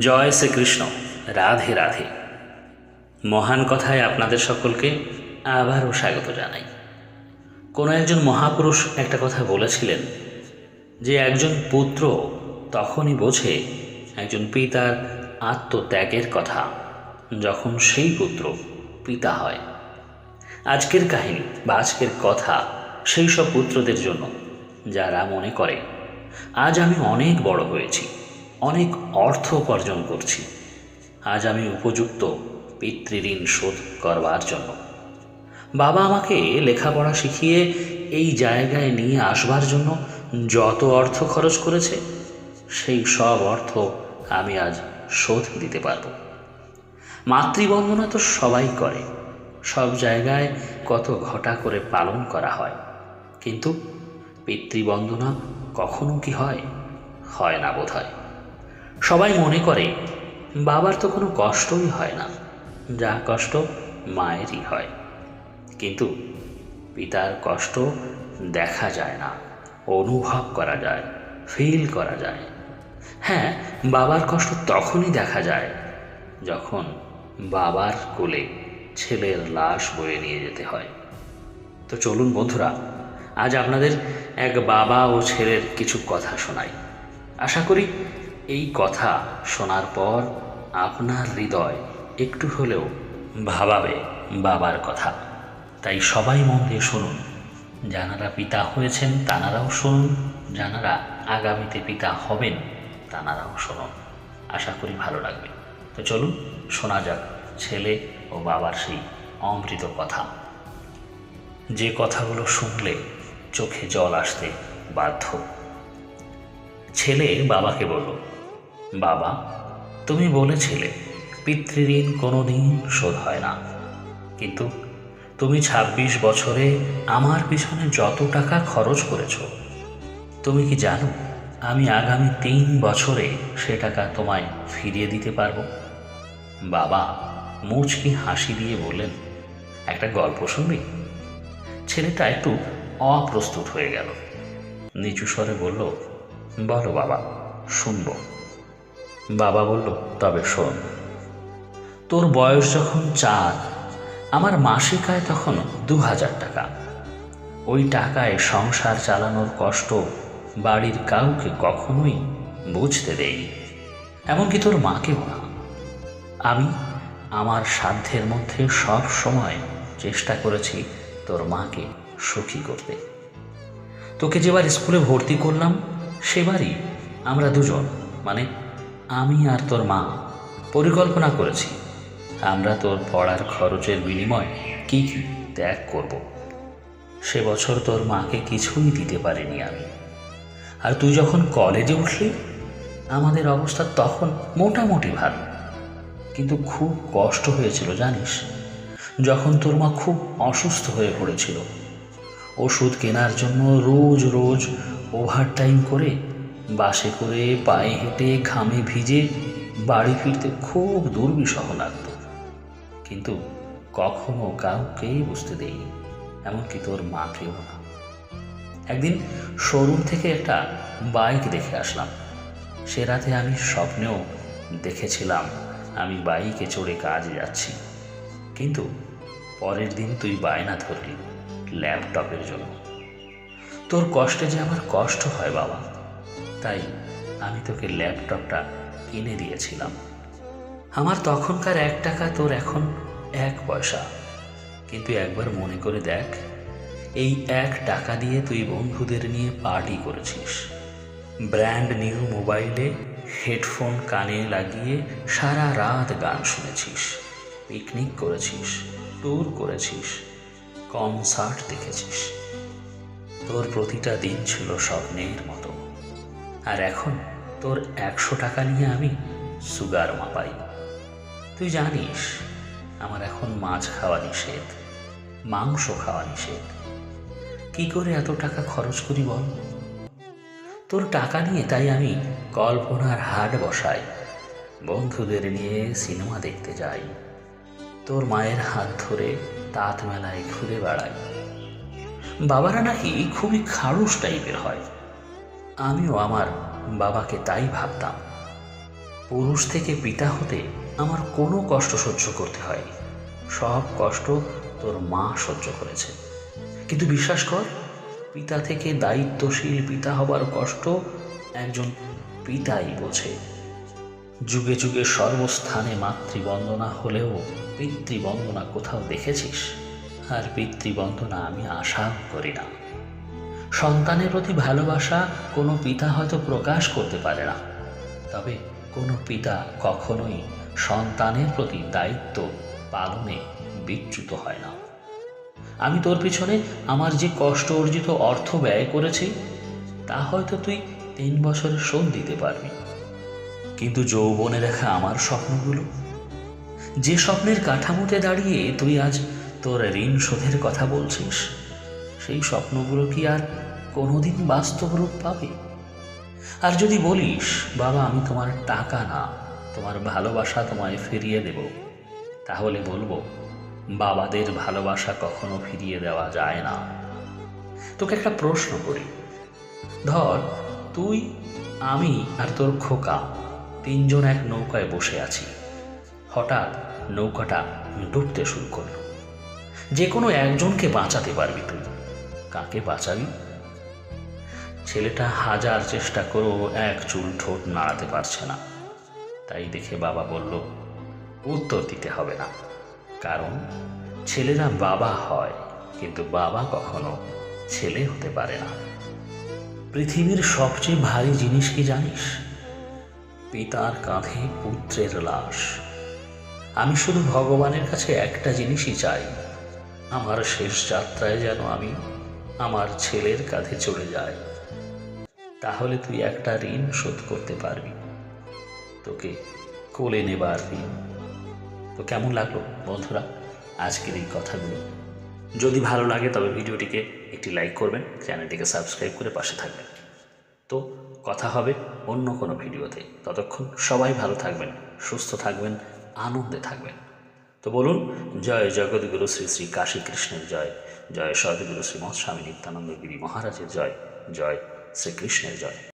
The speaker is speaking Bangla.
জয় শ্রীকৃষ্ণ, রাধে রাধে। মহান কথায় আপনাদের সকলকে আবারও স্বাগত জানাই। কোনো একজন মহাপুরুষ একটা কথা বলেছিলেন যে একজন পুত্র তখনই বোঝে একজন পিতার আত্মত্যাগের কথা, যখন সেই পুত্র পিতা হয়। আজকের কাহিনী বা আজকের কথা সেই সব পুত্রদের জন্য যারা মনে করে, আজ আমি অনেক বড় হয়েছি। অনেক অর্থ উপার্জন করছি। আজ আমি উপযুক্ত পিতৃঋণ শোধ করবার জন্য। বাবা আমাকে লেখাপড়া শিখিয়ে এই জায়গায় নিয়ে আসবার জন্য যত অর্থ খরচ করেছে, সেই সব অর্থ আমি আজ শোধ দিতে পারব। মাতৃবন্দনা তো সবাই করে। সব জায়গায় কত ঘটা করে পালন করা হয়। কিন্তু পিতৃবন্দনা কখনো কি হয়? হয় না বোধ হয় সবাই মনে করে, বাবার তো কোনো কষ্টই হয় না, যা কষ্ট মায়েরই হয়। কিন্তু পিতার কষ্ট দেখা যায় না, অনুভব করা যায় ফিল করা যায়। হ্যাঁ বাবার কষ্ট তখনই দেখা যায় যখন বাবার কোলে ছেলের লাশ বয়ে নিয়ে যেতে হয়। তো চলুন বন্ধুরা, আজ আপনাদের এক বাবা ও ছেলের কিছু কথা শোনাই। আশা করি এই কথা শোনার পর আপনার হৃদয় একটু হলেও ভাবাবে বাবার কথা। তাই সবাই মন দিয়ে শুনুন। যানারা পিতা হয়েছেন, তানারাও শুনুন। যানারা আগামীতে পিতা হবেন, তানারাও শুনুন। আশা করি ভালো লাগবে। তো চলুন, শোনা যাক ছেলে ও বাবার সেই অমৃত কথা। যে কথাগুলো শুনলে চোখে জল আসতে বাধ্য। ছেলে বাবাকে বলল বাবা, তুমি বলেছিলে, পিতৃঋণ কোনো দিন শোধ হয় না। কিন্তু তুমি ২৬ বছরে আমার পিছনে যত টাকা খরচ করেছ, তুমি কি জানো আমি আগামী তিন বছরে সে টাকা তোমায় ফিরিয়ে দিতে পারব? বাবা মুচকি হাসি দিয়ে বললেন, একটা গল্প শুনবি? ছেলেটা একটু অপ্রস্তুত হয়ে গেল। নিচু স্বরে বলল, বলো বাবা, শুনব। বাবা বলল, তবে শোন, তোর বয়স যখন চার, আমার মাসিক আয় তখন দু হাজার টাকা। ওই টাকায় সংসার চালানোর কষ্ট বাড়ির কাউকে কখনোই বুঝতে দেয়নি। এমনকি তোর মাকেও না। আমি আমার সাধ্যের মধ্যে সব সময় চেষ্টা করেছি তোর মাকে সুখী করতে। তোকে যেবার স্কুলে ভর্তি করলাম, সেবারই আমরা দুজন মানে আমি আর তোর মা পরিকল্পনা করেছি। আমরা তোর পড়ার খরচের বিনিময় কি কি ত্যাগ করব। সে বছর তোর মাকে কিছুই দিতে পারিনি আমি। আর তুই যখন কলেজে উঠলি, আমাদের অবস্থা তখন মোটামুটি ভালো। কিন্তু খুব কষ্ট হয়েছিল, জানিস? যখন তোর মা খুব অসুস্থ হয়ে পড়েছিল, ওষুধ কেনার জন্য রোজ রোজ ওভারটাইম করে বাসে করে পায়ে হেঁটে ঘামে ভিজে বাড়ি ফিরতে খুব দুর্বিষহ লাগত। কিন্তু কখনো কাউকেই বুঝতে দেয়নি এমনকি তোর মাকেও না। একদিন শোরুম থেকে একটা বাইক দেখে আসলাম। সে রাতে আমি স্বপ্নেও দেখেছিলাম আমি বাইকে চড়ে কাজে যাচ্ছি। কিন্তু পরের দিন তুই বায়না ধরলি ল্যাপটপের জন্য। তোর কষ্টে যে আমার কষ্ট হয় বাবা। তাই আমি তোকে ল্যাপটপটা কিনে দিয়েছিলাম। আমার তখনকার এক টাকা তোর এখন এক পয়সা। কিন্তু একবার মনে করে দেখ, এই এক টাকা দিয়ে তুই বন্ধুদের নিয়ে পার্টি করেছিস। ব্র্যান্ড নিউ মোবাইলে হেডফোন কানে লাগিয়ে সারা রাত গান শুনেছিস, পিকনিক করেছিস, ট্যুর করেছিস, কনসার্ট দেখেছিস। তোর প্রতিটা দিন ছিল স্বপ্নের মতো। আর এখন তোর একশো টাকা নিয়ে আমি সুগার মাপাই। তুই জানিস, আমার এখন মাছ খাওয়া নিষেধ, মাংস খাওয়া নিষেধ। কি করে এত টাকা খরচ করি বল? তোর টাকা নিয়ে তাই আমি কল্পনার হাট বসাই, বন্ধুদের নিয়ে সিনেমা দেখতে যাই। তোর মায়ের হাত ধরে তাঁত মেলায় ঘুরে বেড়াই। বাবারা নাকি খুবই খাড়ুস টাইপের হয়। আমিও আমার বাবাকে তাই ভাবতাম। পুরুষ থেকে পিতা হতে আমার কোনো কষ্ট সহ্য করতে হয়নি। সব কষ্ট তোর মা সহ্য করেছে। কিন্তু বিশ্বাস কর, পিতা থেকে দায়িত্বশীল পিতা হবার কষ্ট একজন পিতাই বোঝে। যুগে যুগে সর্বস্থানে মাতৃবন্দনা হলেও পিতৃবন্দনা কোথাও দেখেছিস? আর পিতৃবন্দনা আমি আশাও করি না। সন্তানের প্রতি ভালোবাসা কোনো পিতা হয়তো প্রকাশ করতে পারে না। তবে কোনো পিতা কখনোই সন্তানের প্রতি দায়িত্ব পালনে বিচ্যুত হয় না। আমি তোর পিছনে আমার যে কষ্ট অর্জিত অর্থ ব্যয় করেছি, তা হয়তো তুই তিন বছরের শোধ দিতে পারবি। কিন্তু যৌবনে দেখা আমার স্বপ্নগুলো। যে স্বপ্নের কাঠামোতে দাঁড়িয়ে তুই আজ তোর ঋণ শোধের কথা বলছিস সেই স্বপ্নগুলো কি আর কোনোদিন বাস্তব রূপ পাবে? আর যদি বলিস, বাবা, আমি তোমার টাকা না, তোমার ভালোবাসা তোমায় ফিরিয়ে দেব, তাহলে বলব, বাবাদের ভালোবাসা কখনো ফিরিয়ে দেওয়া যায় না। তোকে একটা প্রশ্ন করি। ধর, তুই, আমি আর তোর খোকা তিনজন এক নৌকায় বসে আছি। হঠাৎ নৌকাটা ডুবতে শুরু করল। যে কোনো একজনকে বাঁচাতে পারবি তুই। কাকে বাঁচাবি? ছেলেটা হাজার চেষ্টা করেও এক চুল ঠোঁট নাড়াতে পারছে না। তাই দেখে বাবা বলল, উত্তর দিতে হবে না। কারণ ছেলেরা বাবা হয়, কিন্তু বাবা কখনো ছেলে হতে পারে না। পৃথিবীর সবচেয়ে ভারী জিনিস কি জানিস? পিতার কাঁধে পুত্রের লাশ। আমি শুধু ভগবানের কাছে একটা জিনিসই চাই, আমার শেষ যাত্রায় যেন আমি আমার ছেলের কাঁধে চলে যায়। তাহলে তুই একটা ঋণ শোধ করতে পারবি। তোকে কোলে নেবার ঋণ। তো কেমন লাগল বন্ধুরা আজকের এই কথাগুলো? যদি ভালো লাগে তবে ভিডিওটিকে একটি লাইক করবেন, চ্যানেলটিকে সাবস্ক্রাইব করে পাশে থাকবেন। তো কথা হবে অন্য কোনো ভিডিওতে। ততক্ষণ সবাই ভালো থাকবেন, সুস্থ থাকবেন, আনন্দে থাকবেন। তো বলুন, জয় জগৎগুরু শ্রী শ্রী কাশী কৃষ্ণের জয় জয় সদগুরু শ্রীমৎ স্বামী নিত্যানন্দ গিরি মহারাজের জয় জয় শ্রীকৃষ্ণের জয়।